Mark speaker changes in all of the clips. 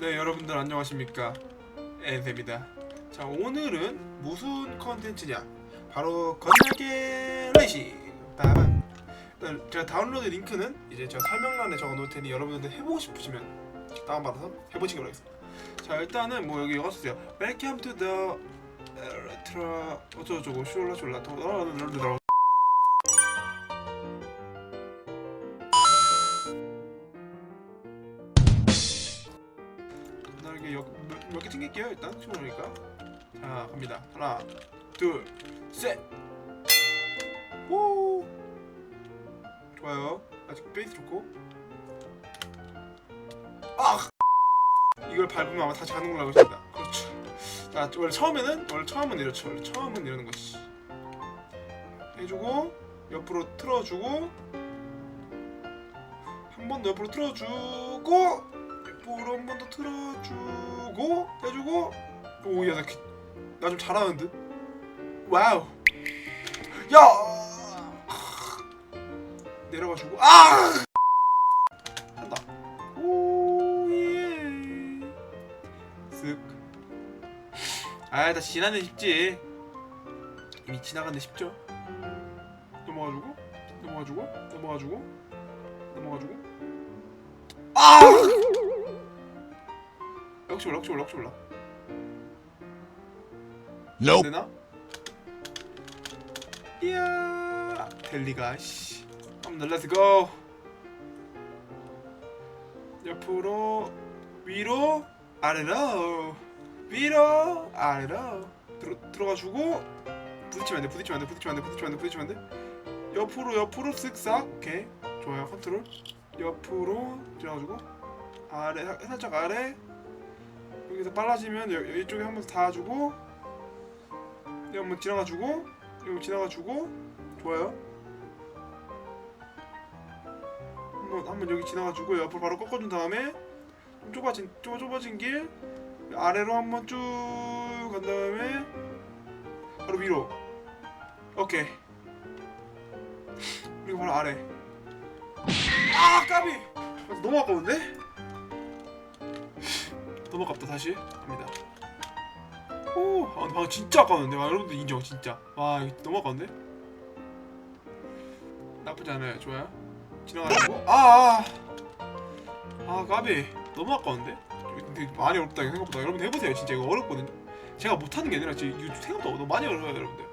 Speaker 1: 네 여러분들 안녕하십니까 엔세입니다 자 오늘은 무슨 컨텐츠냐 바로 건너게 레이싱 일단 제가 다운로드 링크는 이제 제가 설명란에 적어 놓을 테니 여러분들 해보고 싶으시면 다운받아서 해보시기 바라겠습니다 자 일단은 뭐 여기 써주세요 Welcome to the 에르트라 어쩌고저쩌고 슈올라 몇개 챙길게요 일단. 친구니까. 자 갑니다. 하나 둘셋 오! 좋아요. 아직 베이스 좋고. 아 이걸 밟으면 아마 다시 가는 걸로 알고 있습니다. 그렇죠. 자 원래 처음에는 원래 처음은 이렇죠. 원래 처음은 이러는 것이 해주고 옆으로 틀어주고 한 번 더 옆으로 틀어주고 옆으로 한 번 더 틀어주고 해주고 오야 나나좀 잘하는 듯 와우 야 내려가지고 아 한다 오예 쓱 아, 다 지나네 쉽지. 이미 지나간데 쉽죠. 넘어가지고, 넘어가지고, 넘어가지고, 넘어가지고. 아! 역시 올라, 역시 올라, 역시 올라. 안 되나? 이야, 델리가 씨. 한번 렛츠 고. 옆으로, 위로, 아래로. 위로 아래로 들어 들어가지고 부딪히면 안 돼, 부딪히면 안 돼, 부딪히면 안 돼, 부딪히면 안 돼, 부딪히면 안 돼. 옆으로 옆으로 쓱싹, 오케이, 좋아요, 컨트롤. 옆으로 들어가지고 아래 사- 살짝 아래 여기서 빨라지면 여, 이쪽에 한 번 닿아주고 여기 한번 지나가주고 여기 지나가주고 좋아요. 한번 한번 여기 지나가주고 옆으로 바로 꺾어준 다음에 좀 좁아진 좁아 좁아진 길 아래로 한번 쭉 간 다음에 바로 위로 오케이 그리고 바로 아래 아 까비 너무 아까운데? 아깝다 다시? 갑니다. 오 아, 방금 진짜 아까웠는데 와, 여러분들 인정 진짜. 와 이거 너무 아까운데? 나쁘지 않아요 좋아요. 지나가지고? 아아 아, 아 까비. 너무 아까운데? 근데 많이 어렵다 생각보다. 여러분 해보세요 진짜. 이거 어렵거든요. 제가 못하는 게 아니라 지금 이거 생각보다 너무 많이 어려워요 여러분들.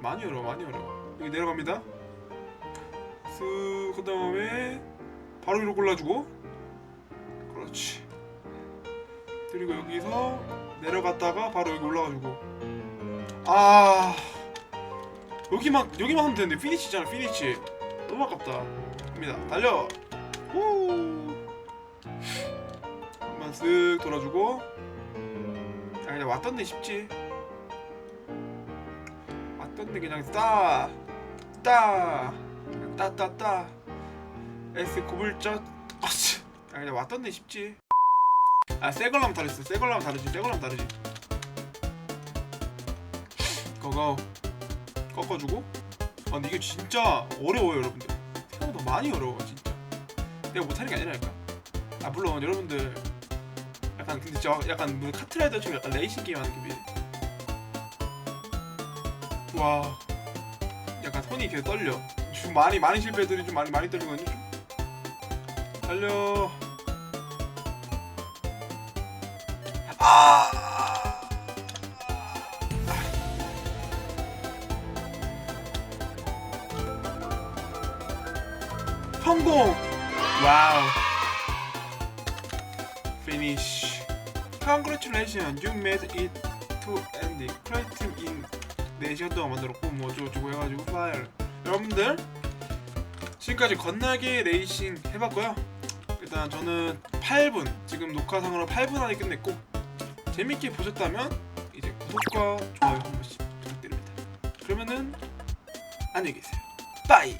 Speaker 1: 많이 어려워 많이 어려워. 여기 내려갑니다. 쓱그 다음에 바로 위로 골라주고. 그렇지 그리고 여기서 내려갔다가 바로 여기 올라가지고 아 여기만 여기만 하면 되는데 피니치잖아 피니치 너무 아깝다 갑니다 달려 후 한번 쓱 돌아주고 아 그냥 왔던 데 쉽지 왔던 데 그냥 따 따, 따, 따, 따. S 고불젓. 아씨. 아 그냥 왔던 데 쉽지. 아, 새 걸로 하면 다르지. 새 걸로 하면 다르지. 새 걸로 하면 다르지. 고고. 꺾어주고. 아, 근데 이게 진짜 어려워요, 여러분들. 생각보다 많이 어려워, 진짜. 내가 못하는 게 아니라니까. 아, 물론 여러분들 약간 근데 저 약간 뭐 카트라이더처럼 약간 레이싱 게임 하는 느낌이. 와. 약간 손이 계속 떨려. 좀 많이 많이 실패들이 좀 많이 많이 떨리거든요. 좀. 달려. 아! 성공! 와우. Finish. Congratulations, you made it to ending. 크라이팀 in 4시간 동안 만들었고 뭐 어쩌고저쩌고 해가지고 파일 여러분들 지금까지 건나게 레이싱 해봤고요 일단 저는 8분 지금 녹화상으로 8분 안에 끝냈고 재밌게 보셨다면 이제 구독과 좋아요 한 번씩 부탁드립니다. 그러면은 안녕히 계세요. 빠이